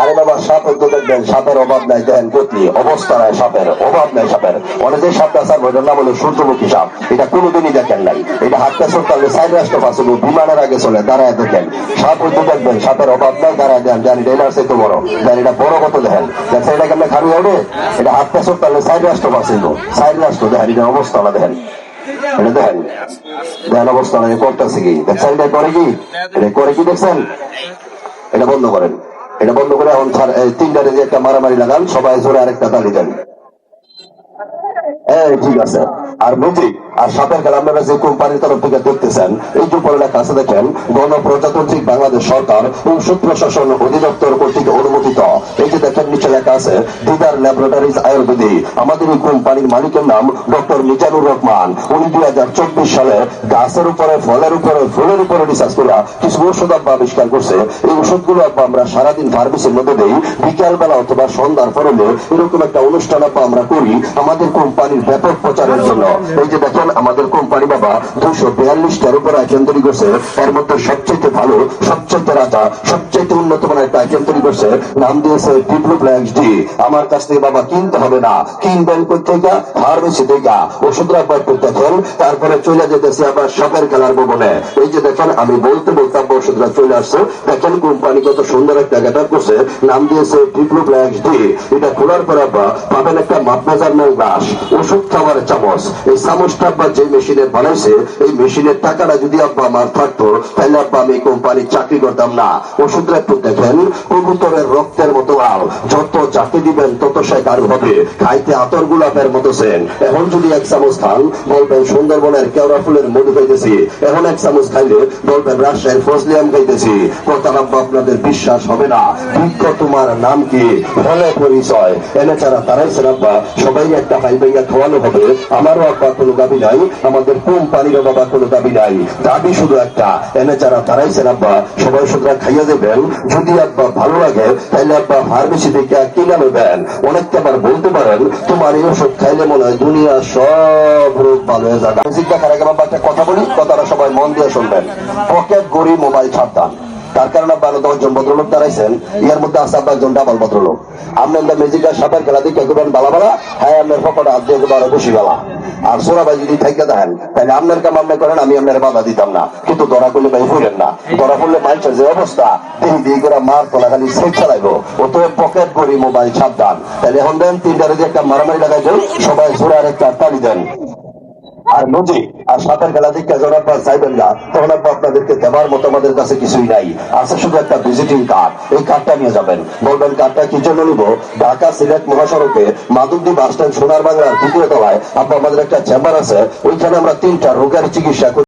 আরে বাবা, সাপের তো দেখবেন, সাপের অভাব নাই, দেখেন গতি অবস্থা নাই সাপের, অভাব নাই সাপের। অনেকে সাপটা স্যার ওইটার নাম হলো সূর্যমুখী সাপ। এটা কোনোদিনই দেখেন নাই। এটা হাতটা সরকারে সাইড রাষ্ট্র পাশে বিমানের আগে চলে, দাঁড়ায় দেখেন। সাপ হইতে দেখবেন, সাপের অভাব নাই, দাঁড়ায় দেন জানি এটা এনার তো বড়, জানি এটা বড় কত দেখেন। দেখছেন এটা কেমন খাবি হবে? এটা হাতটা সরকারে সাইড রাষ্ট্র পাশে সাইড রাষ্ট্র দেখেন, এটার অবস্থা না, দেখেন। এটা দেখেন দেখেন অবস্থা না করতেছে কি? দেখছেন, এটা করে কি? এটা করে কি দেখছেন? এটা বন্ধ করেন। এটা বন্ধ করে এখন তিনটা রেজে একটা মারামারি লাগান, সবাই ধরে আরেকটা তালি দেন। হ্যাঁ ঠিক আছে। আর মন্ত্রী আর সাপের খেলা আপনারা যে কোম্পানির তরফ থেকে দেখতেছেন, এই যে উপরে লেখা আছে দেখেন, গণপ্রজাতান্ত্রিক বাংলাদেশ সরকার ঔষধ প্রশাসন অধিদপ্তর কর্তৃক অনুমোদিত। এই যে দেখেন, নিচে লেখা আছে, দিদার ল্যাবরেটরিজ আয়ুর্বেদিক আমাদের এই কোম্পানির মালিকের নাম ডক্টর মিজানুর রহমান। উনি দুই হাজার চব্বিশ সালে গাছের উপরে, ফলের উপরে, ফুলের উপরে রিসার্চ করে কিছু ঔষধ আব্বা আবিষ্কার করছে। এই ওষুধগুলো আব্বা আমরা সারাদিন ফার্মেসির মধ্যে দেই। বিকাল বেলা অথবা সন্ধ্যার পরে এরকম একটা অনুষ্ঠান আব্বা আমরা করি আমাদের কোম্পানির ব্যাপক প্রচারের জন্য। এই যে দেখেন আমাদের কোম্পানি বাবা দুশো বিয়াল্লিশটার উপর আইটেম তৈরি করছে। এর মধ্যে সবচেয়ে ভালো সবচেয়ে রাজা সবচেয়ে উন্নত মানের একটা আইটেম তৈরি করছে। নাম দিয়েছে টিপলু ব্ল্যাক ডি আমার কাছ থেকে বাবা কিনতে হবে না। কিনবেন কোথেকে ফার্মেসি থেকে ওষুধ রাখবার দেখেন তারপরে চলে যেতেছে আবার শপের খেলার ভবনে। এই যে দেখেন, আমি বলতে বলতে আব্বা ওষুধরা চলে আসছে। দেখেন কোম্পানি কত সুন্দর একটা গেটার করছে। নাম দিয়েছে টিপলু ব্ল্যাক ডি এটা খোলার পর আব্বা পাবেন একটা মাপ মেজারমেন্ট গ্লাস ওষুধ খাবার চামচ। এই চামচটা আব্বা যে মেশিনে বানাইছে, এই মেশিনের টাকাটা যদি আব্বা আমার থাকতো, তাহলে আব্বা আমি কোম্পানির চাকরি করতাম না। ওষুধটা একটু দেখেন, কবুতরের রক্তের মতো আল। যত চাকরি দিবেন, তত সে কারু হবে। খাইতে আতর গোলাপের মতো সেন। এখন যদি এক চামচ খান, বলবেন সুন্দরবনের কেওড়া ফুলের মধু খাইতেছি। এখন এক চামচ খাইলে বলবেন রাজশাহীর ফজলিয়াম খাইতেছি। কথা আব্বা, আপনাদের বিশ্বাস হবে না। বৃক্ষ তোমার নাম কি? ফলে পরিচয়। এনে ছাড়া তারাই আব্বা সবাই একটা হাই ভাইয়া খাওয়ানো হবে। আমারও আব্বা কোনো দাবি নাই, আমাদের কোম্পানিরও বাবা কোনো দাবি নাই। দাবি শুধু একটা, এনে যারা তারাই আব্বা, সবাই সুতরাং খাইয়া দেবেন। যদি আব্বা ভালো লাগে তাহলে আব্বা ফার্মেসি থেকে কিনে নেবেন অনেকটা আবার বলতে পারেন, তোমার এই ওষুধ খাইলে মনে হয় দুনিয়া সব রোগ ভালো হয়ে যাবে। দেখার আগে বাবা একটা কথা বলি, কথাটা সবাই মন দিয়ে শুনবেন। পকেট গড়ি মোবাইল সাবধান। তার কারণে বারো দশজন ভদ্রলোক দাঁড়াইছেন। ইয়ার মধ্যে আছে আপনার একজন ডাবল ভদ্রলোক। আপনি আমরা মেজিকার সাপের খেলা দিকে করবেন বালা বালা হ্যাঁ আপনার পকেটে হাত দিয়ে বসি বালা আর সোনা যদি থাইকা দেন, তাহলে আপনার কাম আপনি করেন, আমি আপনার বাধা দিতাম না। কিন্তু ধরা করলে ভাই ফুলেন না। ধরা করলে মানুষের যে অবস্থা দিন দিয়ে করে মার তোলা খালি সেট চালাইবো। তো পকেট করি মোবাইল সাবধান। তাহলে এখন দেন, তিনটারে দিয়ে একটা মারামারি লাগাই দেন, সবাই জোরে আর একটা তালি দেন। আর নজি আর সাঁতার খেলা দেখতে যখন আপনার চাইবেন না, তখন আপনি আপনাদেরকে দেওয়ার মতো আমাদের কাছে কিছুই নাই। আছে শুধু একটা ভিজিটিং কার্ড এই কার্ডটা নিয়ে যাবেন। বলবেন, কার্ডটা কি জন্য নিব? ঢাকা সিলেট মহাসড়কে মাধবদী বাস স্ট্যান্ড সোনার বাংলার দ্বিতীয় তলায়, আপনার আমাদের একটা চেম্বার আছে, ওইখানে আমরা তিনটা রোগের চিকিৎসা